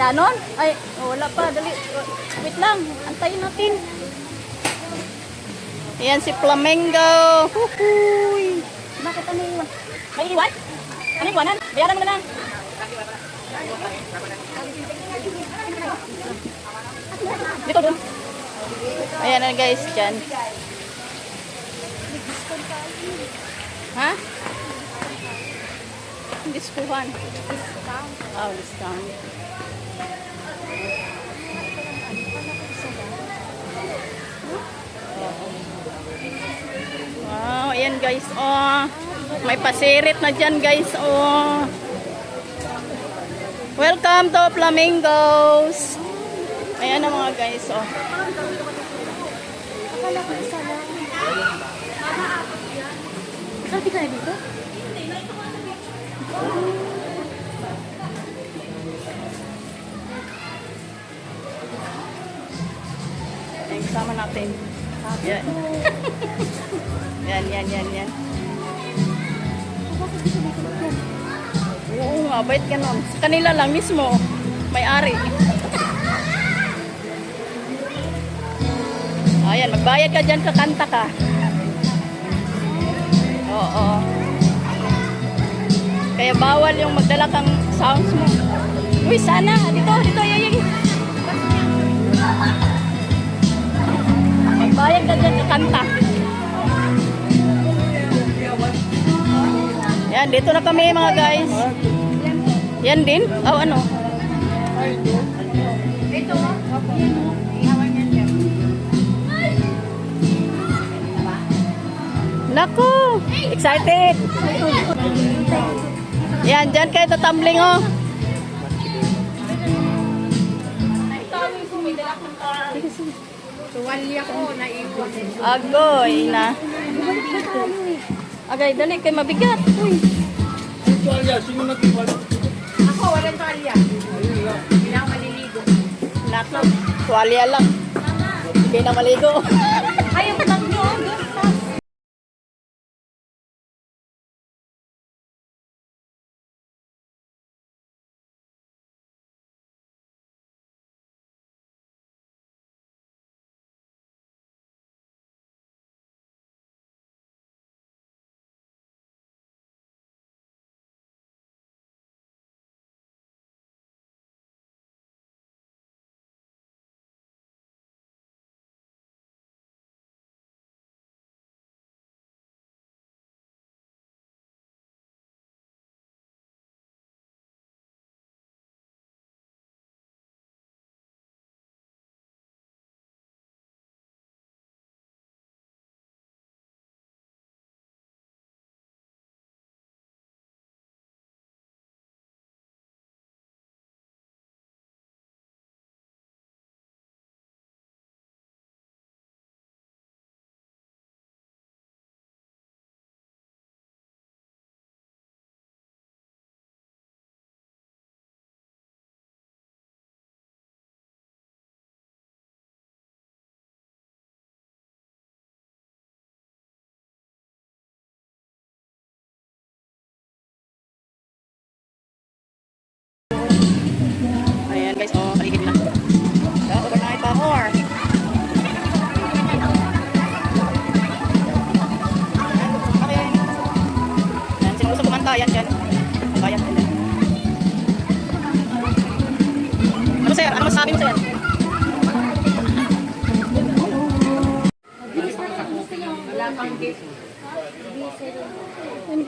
Shannon? Ay, wala pa. Dali. Wait lang. Antayin natin. Ayan si Flamingo. Huhuy. Bakit ano yun? May iwan? Ano iwanan? Bayaran mo na lang. Dito doon. Ayan na guys, dyan. Ha? Diskuhan. Oh, discount. Ayan guys, oh. May pasirit na dyan guys, oh. Welcome to Flamingos. Ayan na mga guys, oh. Akala ko isa lang. Sabi ka na dito? Ayan, kasama natin. Yan. yan, yan, yan, yan. Oo nga, bait ka nun. Sa kanila lang mismo, may-ari. Ayan, magbayad ka dyan, kakanta ka. Oo. Kaya bawal yung magdala kang sounds mo. Uy, sana. Dito, dito, yayay. Magbayad ka dyan, kakanta. Yan, dito na kami mga guys. Yan din? Oh, ano? Naku! Excited! Yan, dyan kayo tatambling oh. Tuwalya ko. Agoy na. Bumalik na tayo eh. Agay, dali kay mabigat. Uy. Ako, walang tuwalya. Hindi na ako maliligo. Naku, tuwalya lang. Hindi na maligo.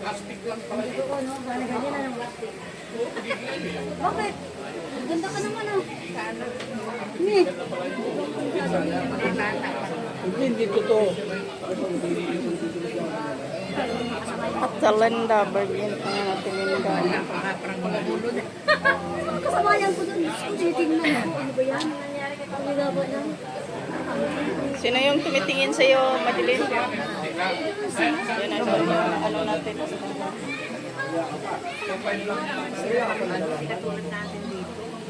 dog, may ano dyan, saging, agit, yan doon. Tuloy si... Tuloy. Bakit? Ganda ka naman ah. Ni. Hindi, hindi totoo. At sa Linda, Berlin, ano natin Linda. Kasama yan ko dun. Diyos ko, ko. Ano ba yan? Sino yung tumitingin sa'yo, Madeline? Yan ang ano natin.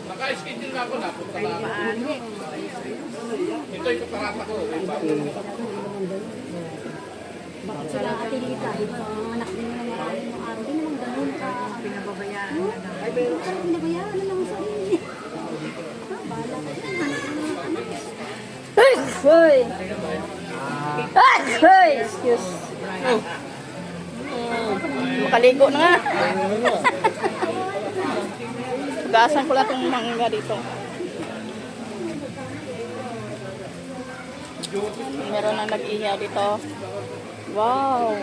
Naka-schedule na ako na. Na ako. Ito yung kaparata ko. Bakit sila ate Lita? Di ba ang anak din ng maraming mga araw? Di naman ganun ka. Pinababayaan. Ay, pero pinabayaan na lang. Ha, bahala ka. Anak ng anak. Ay! Hoy! Ay! Hoy! Excuse. Mm, Makaligo na nga. Gasan ko lang itong mangga dito. Meron na nag-ihaw dito. Wow!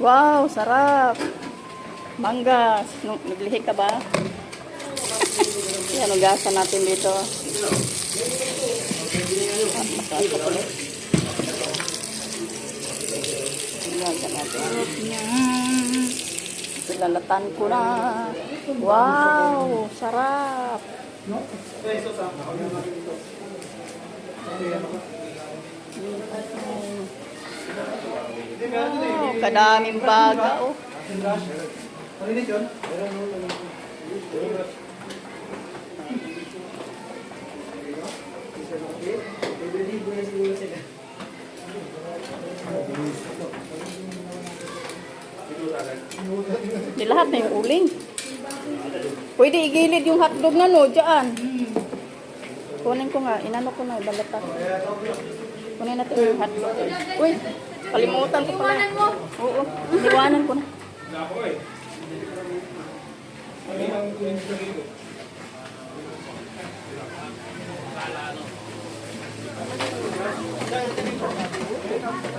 Wow, sarap! Mangga. Naglihi ka ba? Yan, ugasan natin dito. Ah, Mataas pa ulit. Ugasan natin. Yan. Lalatan ko na. Wow! Sarap! Wow, kadaming baga oh. Lahat na yung uling. Pwede igilid yung hotdog na no, dyan. Kunin ko nga, inano ko na, balata. Kunin natin yung hotdog. Uy, kalimutan ko pala. Iwanan mo? Oo, iwanan ko na.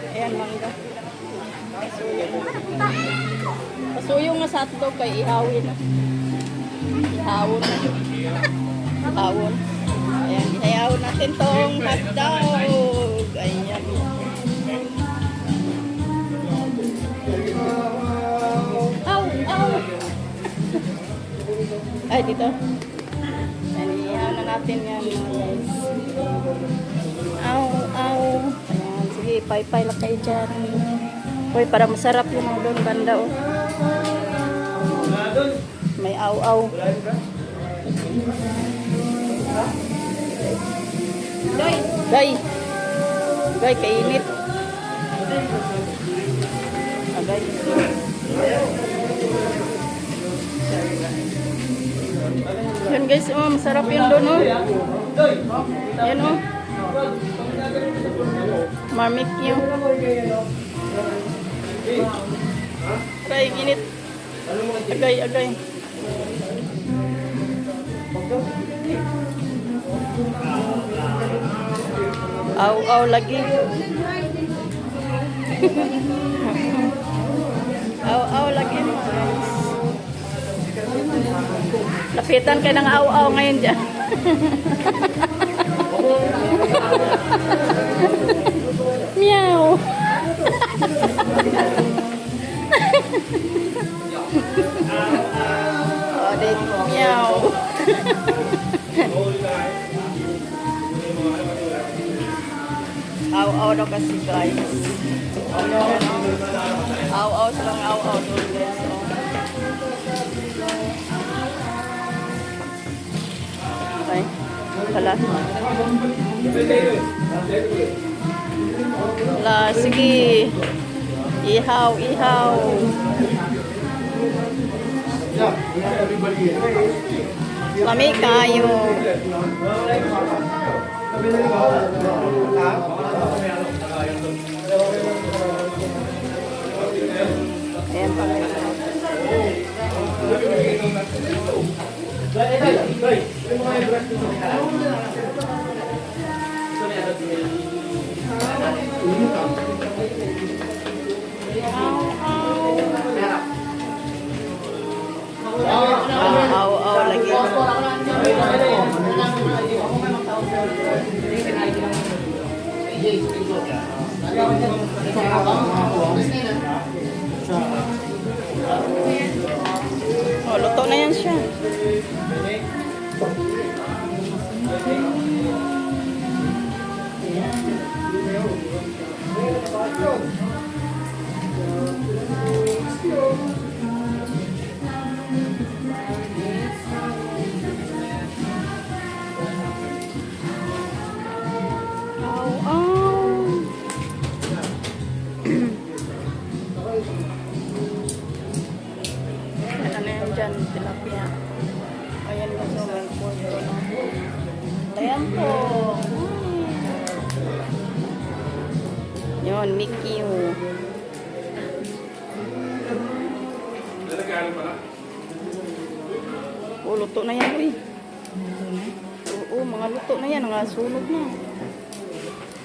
Ayan, mangga. Pasuyong nga sa hotdog kay ihawin na. Ihawon na. Ihawon. Ayan, ihawon natin tong hotdog. Ayan. Aw, aw. Ay, dito. Ayan, ihawon na natin yan. guys. Aw, aw. Ayan, sige, pay-pay lang kayo dyan. Uy, para masarap yung mga doon banda, oh. May aw-aw. Day! Day! Day, kainit. Agay. Yan guys, oh, masarap yun doon, oh. Yan, oh. Barbecue. Agay, init. Agay, agay. Aw, aw, lagi. aw, aw, lagi. Lapitan kayo ng aw, aw ngayon dyan. Meow. Oh, di meow. Aw-aw daw kasi guys. Ano? Aw-aw silang aw-aw doon guys. Okay. Wala. Wala. Sige. Ihaw, ihaw. Lami kayo. Ayan pa. Aw, aw, lagi. Oh, luto na yan siya. Thank you dyan, tilapia. Ayan na so, may puso na. Ayan po. Yun, Mickey. Oh. Lalagyan pala. Oh, luto na yan, uy. Oo, mga luto na yan. Mga sunog na.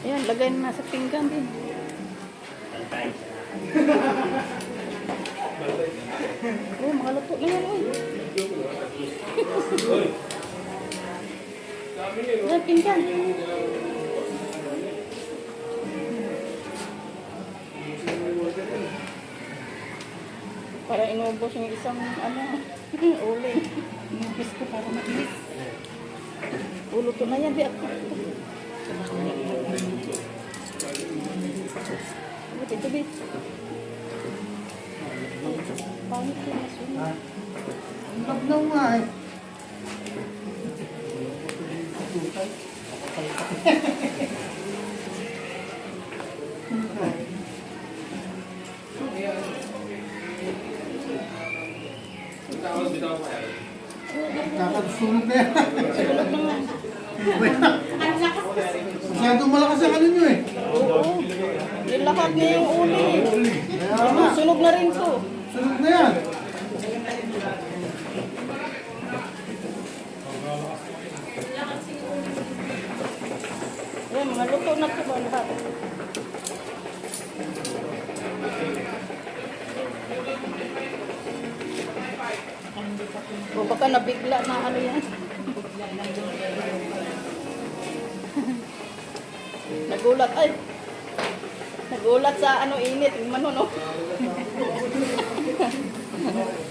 Ayan, lagay na sa pinggan din. Oh, mga luto na yan, uy. Ayan, pinggan. Para inubos yung isang, ano, uling. Inubos ko para mabilis. Ulo to na yan, di ako. Ito, ito, bit. Pangit yung masunod. Ang bagnaw nga eh. Tapos Sunog na yan. Na nga. Masyadong malakas ang ano nyo eh. Oo. Nilakad niya yung uli. Sunog na rin to. sunog na yan. O baka nabigla na ano yan. Nagulat ay. Nagulat sa ano init, yung mano no.